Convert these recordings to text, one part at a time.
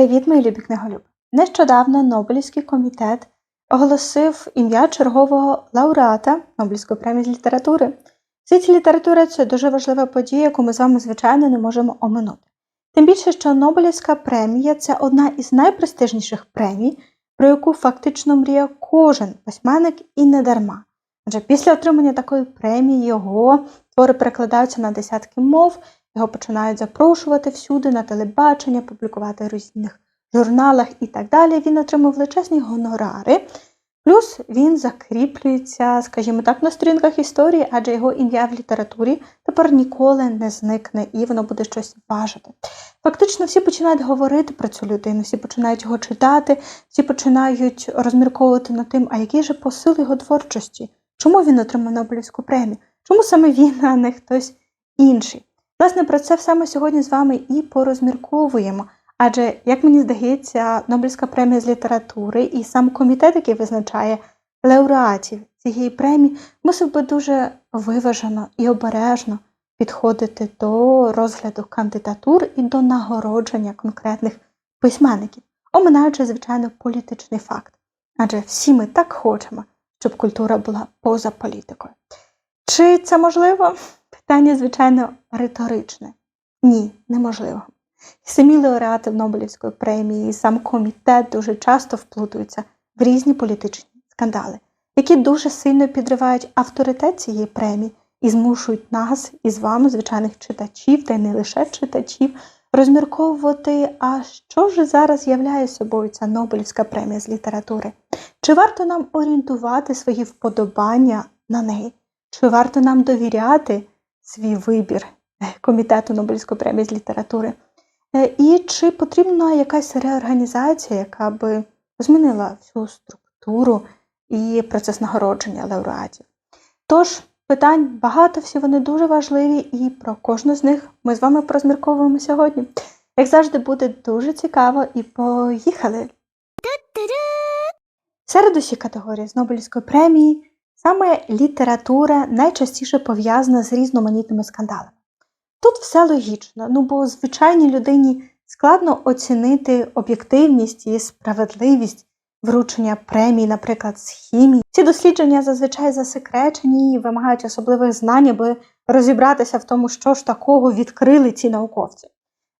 Привіт, мої любі книголюби! Нещодавно Нобелівський комітет оголосив ім'я чергового лауреата Нобелівської премії з літератури. В світі літератури це дуже важлива подія, яку ми з вами, звичайно, не можемо оминути. Тим більше, що Нобелівська премія це одна із найпрестижніших премій, про яку фактично мріє кожен письменник і не дарма. Адже після отримання такої премії його твори перекладаються на десятки мов, його починають запрошувати всюди на телебачення, публікувати в різних журналах і так далі. Він отримав величезні гонорари. Плюс він закріплюється, скажімо так, на сторінках історії, адже його ім'я в літературі тепер ніколи не зникне і воно буде щось важити. Фактично, всі починають говорити про цю людину, всі починають його читати, всі починають розмірковувати над тим, а який же посил його творчості, чому він отримав Нобелівську премію, чому саме він, а не хтось інший. Власне, про це все ми сьогодні з вами і порозмірковуємо. Адже, як мені здається, Нобелівська премія з літератури і сам комітет, який визначає лауреатів цієї премії, мусив би дуже виважено і обережно підходити до розгляду кандидатур і до нагородження конкретних письменників, оминаючи, звичайно, політичний факт. Адже всі ми так хочемо, щоб культура була поза політикою. Чи це можливо? Питання, звичайно, риторичне. Ні, неможливо. Самі лауреати Нобелівської премії і сам комітет дуже часто вплутуються в різні політичні скандали, які дуже сильно підривають авторитет цієї премії і змушують нас із вами, звичайних читачів, та й не лише читачів, розмірковувати, а що ж зараз являє собою ця Нобелівська премія з літератури? Чи варто нам орієнтувати свої вподобання на неї? Чи варто нам довіряти свій вибір комітету Нобелівської премії з літератури? Е, І чи потрібна якась реорганізація, яка би змінила всю структуру і процес нагородження лауреатів? Тож, питань багато, всі вони дуже важливі, і про кожну з них ми з вами порозмірковуємо сьогодні. Як завжди, буде дуже цікаво і поїхали! Серед усіх категорій з Нобелівської премії саме література найчастіше пов'язана з різноманітними скандалами. Тут все логічно, ну бо звичайній людині складно оцінити об'єктивність і справедливість вручення премій, наприклад, з хімії. Ці дослідження зазвичай засекречені і вимагають особливих знань, аби розібратися в тому, що ж такого відкрили ці науковці.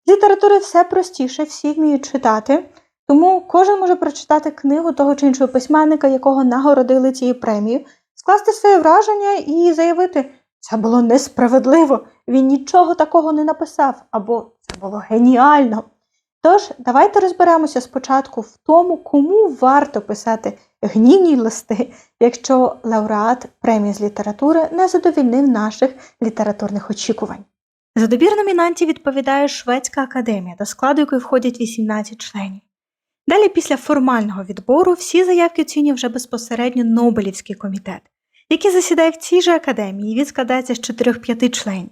З літератури все простіше, всі вміють читати, тому кожен може прочитати книгу того чи іншого письменника, якого нагородили цією премією, скласти своє враження і заявити, це було несправедливо, він нічого такого не написав, або це було геніально. Тож, давайте розберемося спочатку в тому, кому варто писати гнівні листи, якщо лауреат премії з літератури не задовільнив наших літературних очікувань. За добір номінантів відповідає Шведська академія, до складу якої входять 18 членів. Далі, після формального відбору, всі заявки оцінює вже безпосередньо Нобелівський комітет, який засідає в цій же академії, і він складається з 4-5 членів.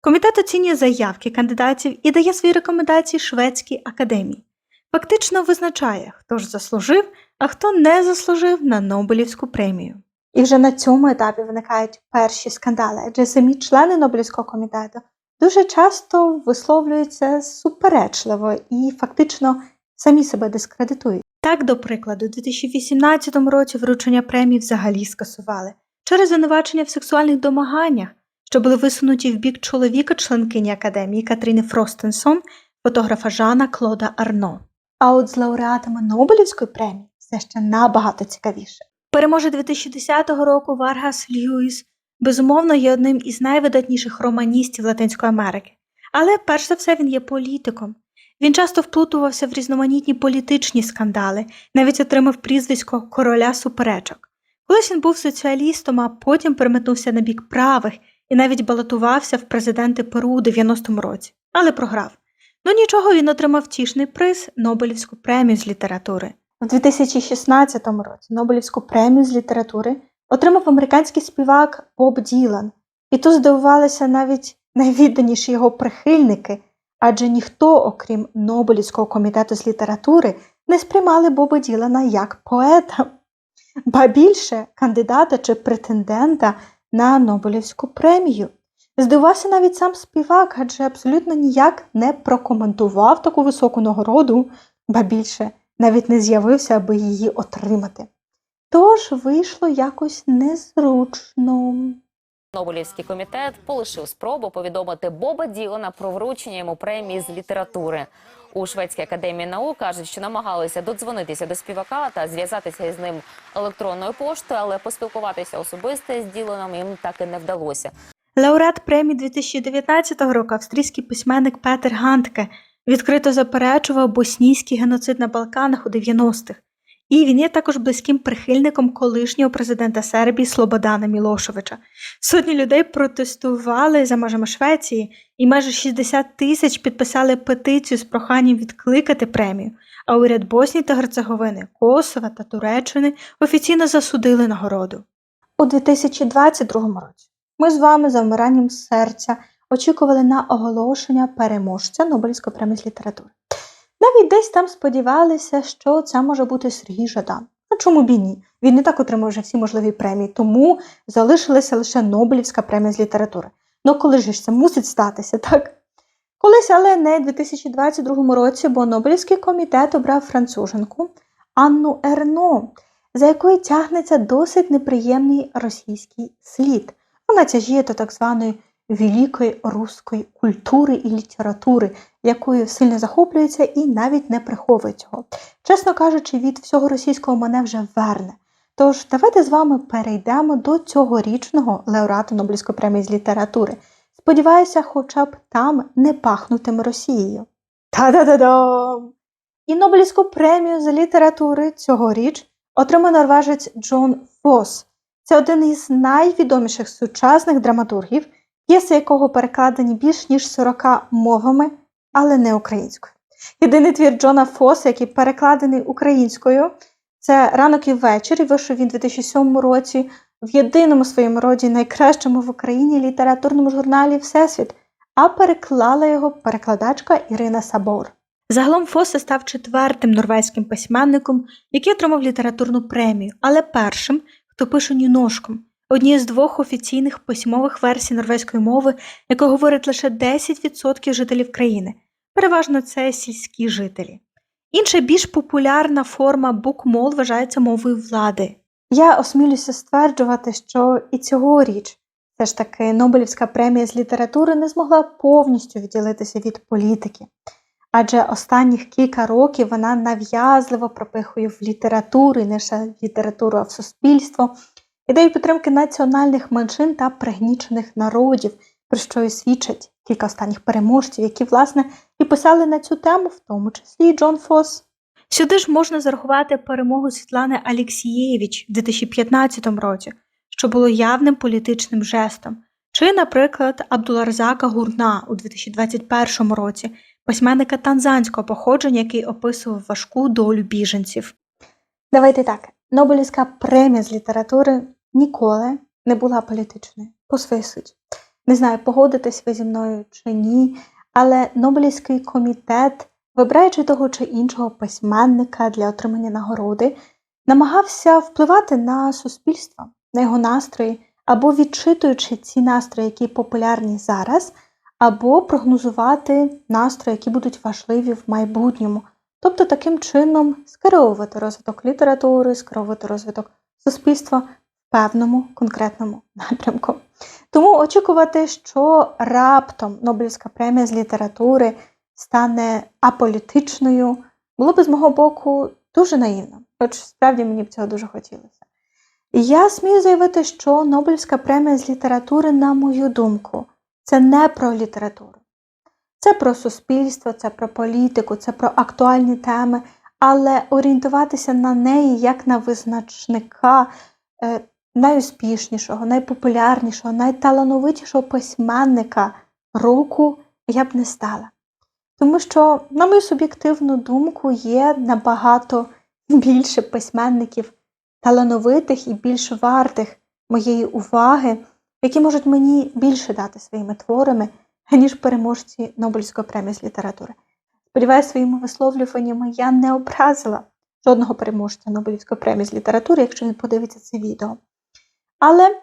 Комітет оцінює заявки кандидатів і дає свої рекомендації Шведській академії. Фактично визначає, хто ж заслужив, а хто не заслужив на Нобелівську премію. І вже на цьому етапі виникають перші скандали, адже самі члени Нобелівського комітету дуже часто висловлюються суперечливо і фактично самі себе дискредитують. Так, до прикладу, у 2018 році вручення премії взагалі скасували через звинувачення в сексуальних домаганнях, що були висунуті в бік чоловіка членкині академії Катріни Фростенсон, фотографа Жана Клода Арно. А от з лауреатами Нобелівської премії все ще набагато цікавіше. Переможе 2010 року Варгас Льюіс, безумовно, є одним із найвидатніших романістів Латинської Америки. Але перш за все він є політиком. Він часто вплутувався в різноманітні політичні скандали, навіть отримав прізвисько короля суперечок. Колись він був соціалістом, а потім переметнувся на бік правих і навіть балотувався в президенти Перу у 90-му році, але програв. Ну нічого він отримав тішний приз Нобелівську премію з літератури. У 2016 році Нобелівську премію з літератури отримав американський співак Боб Ділан, і тут здивувалися навіть найвідданіші його прихильники, адже ніхто, окрім Нобелівського комітету з літератури, не сприймали Боба Ділана як поета, ба більше кандидата чи претендента на Нобелівську премію. Здивувався навіть сам співак, адже абсолютно ніяк не прокоментував таку високу нагороду, ба більше навіть не з'явився, аби її отримати. Тож вийшло якось незручно. Нобелівський комітет полишив спробу повідомити Боба Ділана про вручення йому премії з літератури. У шведській академії наук кажуть, що намагалися додзвонитися до співака та зв'язатися із ним електронною поштою, але поспілкуватися особисто з Діланом їм так і не вдалося. Лауреат премії 2019 року австрійський письменник Петер Гантке відкрито заперечував боснійський геноцид на Балканах у 90-х. І він є також близьким прихильником колишнього президента Сербії Слободана Мілошевича. Сотні людей протестували за межами Швеції, і майже 60 тисяч підписали петицію з проханням відкликати премію. А уряд Боснії та Герцеговини, Косова та Туреччини офіційно засудили нагороду. У 2022 році ми з вами за вмиранням серця очікували на оголошення переможця Нобелівської премії з літератури. Навіть десь там сподівалися, що це може бути Сергій Жадан. Ну чому б і ні? Він не так отримав вже всі можливі премії, тому залишилася лише Нобелівська премія з літератури. Ну коли ж це мусить статися, так? Колись, але не в 2022 році, бо Нобелівський комітет обрав француженку Анну Ерно, за якою тягнеться досить неприємний російський слід. Вона тяжіє до так званої великої руської культури і літератури, якою сильно захоплюється і навіть не приховує цього. Чесно кажучи, від всього російського мене вже верне. Тож давайте з вами перейдемо до цьогорічного лауреата Нобелівської премії з літератури. Сподіваюся, хоча б там не пахнутиме Росією. Та-да-да-дам! І Нобелівську премію з літератури цьогоріч отримав норвежець Джон Фос. Це один із найвідоміших сучасних драматургів, п'єси якого перекладені більш ніж 40 мовами, але не українською. Єдиний твір Джона Фоса, який перекладений українською, це ранок і вечір, і вийшов він у 2007 році в єдиному своєму роді найкращому в Україні літературному журналі Всесвіт, а переклала його перекладачка Ірина Сабор. Загалом Фосе став четвертим норвезьким письменником, який отримав літературну премію, але першим, хто пише ніношком, однією з двох офіційних письмових версій норвезької мови, яка говорить лише 10% жителів країни. Переважно це сільські жителі. Інша більш популярна форма букмол вважається мовою влади. Я осмілюся стверджувати, що і цьогоріч все ж таки Нобелівська премія з літератури не змогла повністю відділитися від політики, адже останніх кілька років вона нав'язливо пропихує в літературу, і не лише в літературу, а в суспільство, ідею підтримки національних меншин та пригнічених народів, про що і свідчать кілька останніх переможців, які, власне, і писали на цю тему, в тому числі і Джон Фос. Сюди ж можна зарахувати перемогу Світлани Алєксієвич в 2015 році, що було явним політичним жестом, чи, наприклад, Абдуларзака Гурна у 2021 році, письменника танзанського походження, який описував важку долю біженців. Давайте так, Нобелівська премія з літератури ніколи не була політичною по своїй суті. Не знаю, погодитесь ви зі мною чи ні, але Нобелівський комітет, вибираючи того чи іншого письменника для отримання нагороди, намагався впливати на суспільство, на його настрої, або відчитуючи ці настрої, які популярні зараз, або прогнозувати настрої, які будуть важливі в майбутньому. Тобто таким чином скеровувати розвиток літератури, скеровувати розвиток суспільства певному конкретному напрямку. Тому очікувати, що раптом Нобелівська премія з літератури стане аполітичною, було б з мого боку дуже наївно, хоч справді мені б цього дуже хотілося. Я смію заявити, що Нобелівська премія з літератури, на мою думку, це не про літературу. Це про суспільство, це про політику, це про актуальні теми, але орієнтуватися на неї як на визначника е, найуспішнішого, найпопулярнішого, найталановитішого письменника року я б не стала. Тому що, на мою суб'єктивну думку, є набагато більше письменників талановитих і більш вартих моєї уваги, які можуть мені більше дати своїми творами, ніж переможці Нобелівської премії з літератури. Сподіваюся, своїми висловлюваннями я не образила жодного переможця Нобелівської премії з літератури, якщо він подивиться це відео. Але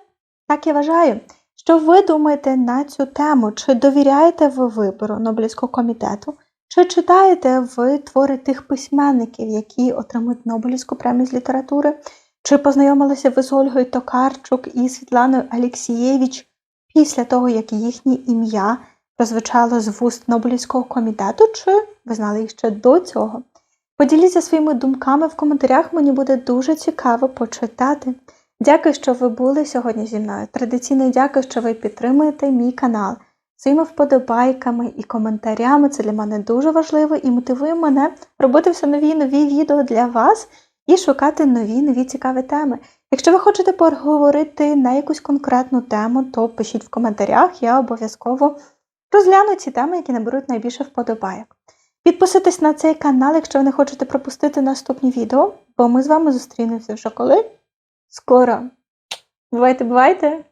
так я вважаю, Що ви думаєте на цю тему? Чи довіряєте ви вибору Нобелівського комітету? Чи читаєте ви твори тих письменників, які отримують Нобелівську премію з літератури? Чи познайомилися ви з Ольгою Токарчук і Світланою Алєксієвич після того, як їхнє ім'я прозвучало з вуст Нобелівського комітету, чи ви знали їх ще до цього? Поділіться своїми думками в коментарях, мені буде дуже цікаво почитати. Дякую, що ви були сьогодні зі мною. Традиційно дякую, що ви підтримуєте мій канал своїми вподобайками і коментарями. Це для мене дуже важливо і мотивує мене робити все нові нові відео для вас і шукати нові нові цікаві теми. Якщо ви хочете поговорити на якусь конкретну тему, то пишіть в коментарях, я обов'язково розгляну ці теми, які наберуть найбільше вподобайок. Підписуйтесь на цей канал, якщо ви не хочете пропустити наступні відео, бо ми з вами зустрінемося вже коли? Скоро. Бувайте, бувайте!